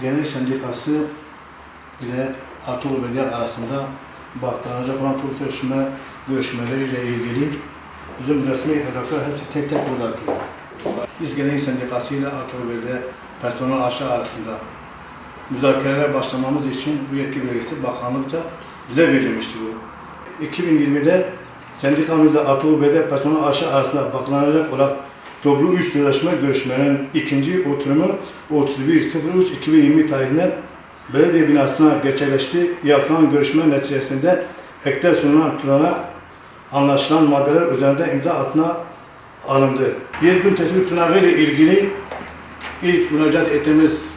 Genel Sendikası ile Ertuğrul Belediye arasında baktırılacak olan toplu sözleşme görüşmeleriyle ilgili bizim resmi evraklar hepsi tek tek burada. Biz Genel Sendikası ile Ertuğrul Belediye personel aşağı arasında müzakerelere başlamamız için bu yetki belgesi bakanlıkça bize verilmişti bu. 2020'de sendikamızla Ertuğrul Belediye personel aşağı arasında bakılacak olan toplu üç sözleşme görüşmelerinin ikinci oturumu 31.03.2020 tarihinden belediye binasına gerçekleşti. Yapılan görüşme neticesinde ekte sunulan turana anlaşılan maddeler üzerinde imza altına alındı. Bir gün tespit tunağı ile ilgili ilk müracaat ettiğimiz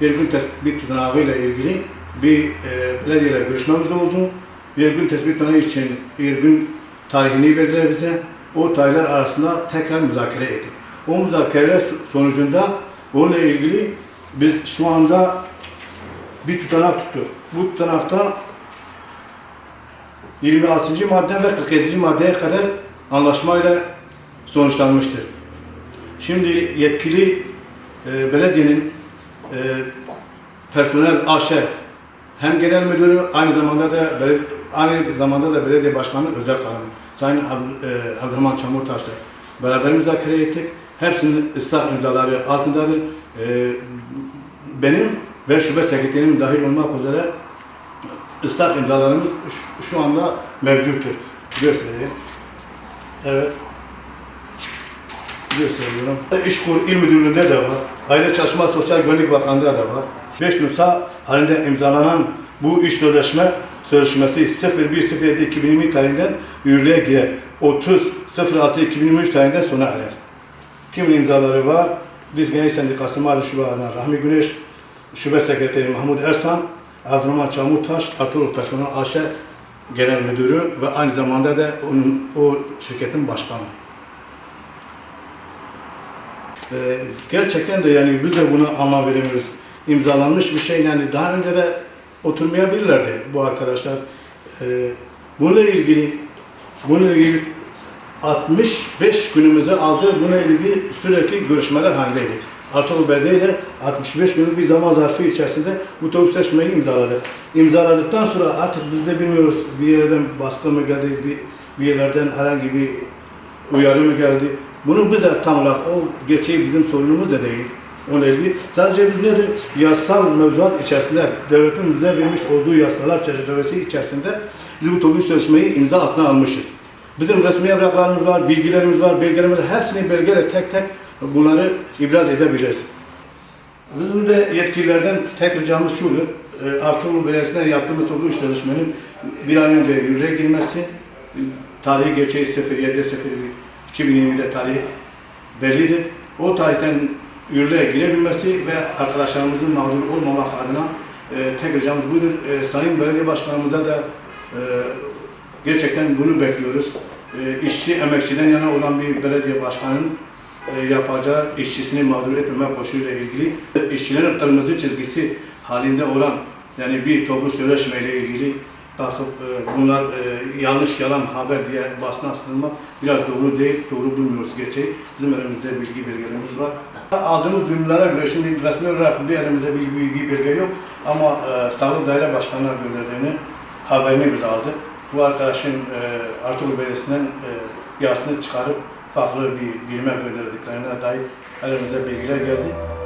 bir gün tespit tutanağı ile ilgili bir e, belediyeyle görüşmemiz oldu. Bir gün tespit tutanağı için bir gün tarihini verdiler bize. O tarihler arasında tekrar müzakere ettik. O müzakereler sonucunda onunla ilgili biz şu anda bir tutanak tuttuk. Bu tutanakta 26. madde ve 47. maddeye kadar anlaşmayla sonuçlanmıştır. Şimdi yetkili e, belediyenin e, personel AŞ hem genel müdürü aynı zamanda da aynı zamanda da belediye başkanı özel kanunu Sayın e, Abdurrahman Çamurtaş'la beraber müzakere ettik. Hepsinin ıslah imzaları altındadır. E, benim ve şube sekreterimin dahil olmak üzere ıslah imzalarımız şu, anda mevcuttur. Göstereyim. Evet. Gösteriyorum. İşkur İl Müdürlüğü'nde de var. Aile Çalışma Sosyal Güvenlik Bakanlığı'nda da var. 5 nüsa halinde imzalanan bu iş sözleşme sözleşmesi 01.07.2020 tarihinden yürürlüğe girer. 30.06.2023 tarihinden sona erer. Kimin imzaları var? Biz Genel Sendikası Mali Şube Adına Rahmi Güneş, Şube Sekreteri Mahmut Ersan, Abdurrahman Çamurtaş, Ertuğrul Personel AŞ Genel Müdürü ve aynı zamanda da onun, o şirketin başkanı. Ee, gerçekten de yani biz de bunu anlam veremiyoruz. İmzalanmış bir şey yani daha önce de oturmayabilirlerdi bu arkadaşlar. Ee, bununla ilgili bununla ilgili 65 günümüzü aldı. Bununla ilgili sürekli görüşmeler halindeydi. Ertuğrul Belediye ile 65 günlük bir zaman zarfı içerisinde bu toplu imzaladık. İmzaladıktan sonra artık biz de bilmiyoruz bir yerden baskı mı geldi, bir, bir yerlerden herhangi bir uyarı mı geldi. Bunu bize tam olarak o gerçeği bizim sorunumuz da değil. İlgili. Sadece biz nedir? Yasal mevzuat içerisinde devletin bize vermiş olduğu yasalar çerçevesi içerisinde biz bu toplu sözleşmeyi imza altına almışız. Bizim resmi evraklarımız var, bilgilerimiz var, belgelerimiz var. Hepsini belgeyle tek tek bunları ibraz edebiliriz. Bizim de yetkililerden tek ricamız şudur. E, Ertuğrul Belediyesi'ne yaptığımız toplu sözleşmenin bir an önce yürürlüğe girmesi, tarihi gerçeği 07 01 2020'de tarih bellidir. O tarihten yürürlüğe girebilmesi ve arkadaşlarımızın mağdur olmamak adına e, tek ricamız budur. E, Sayın Belediye Başkanımıza da e, gerçekten bunu bekliyoruz. E, işçi, emekçiden yana olan bir belediye başkanının e, yapacağı işçisini mağdur etmeme koşuluyla ilgili işçilerin kırmızı çizgisi halinde olan yani bir toplu sözleşmeyle ilgili takıp e, bunlar e, yanlış yalan haber diye basına asılmak biraz doğru değil, doğru bulmuyoruz gerçeği. Bizim elimizde bilgi belgelerimiz var. Aldığımız duyumlara göre şimdi resmi olarak bir elimizde bir bilgi belge yok ama e, Sağlık Daire Başkanı'na gönderdiğini haberini biz aldık. Bu arkadaşın e, Ertuğrul Belediyesi'nden e, yasını çıkarıp farklı bir birime gönderdiklerine dair elimize bilgiler geldi.